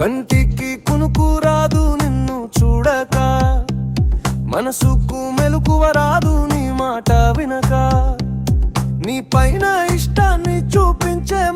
కంటికి కునుకు రాదు నిన్ను చూడక. మనసుకు మెలకువ రాదు నీ మాట వినక. నీ పైన ఇష్టాన్ని చూపించే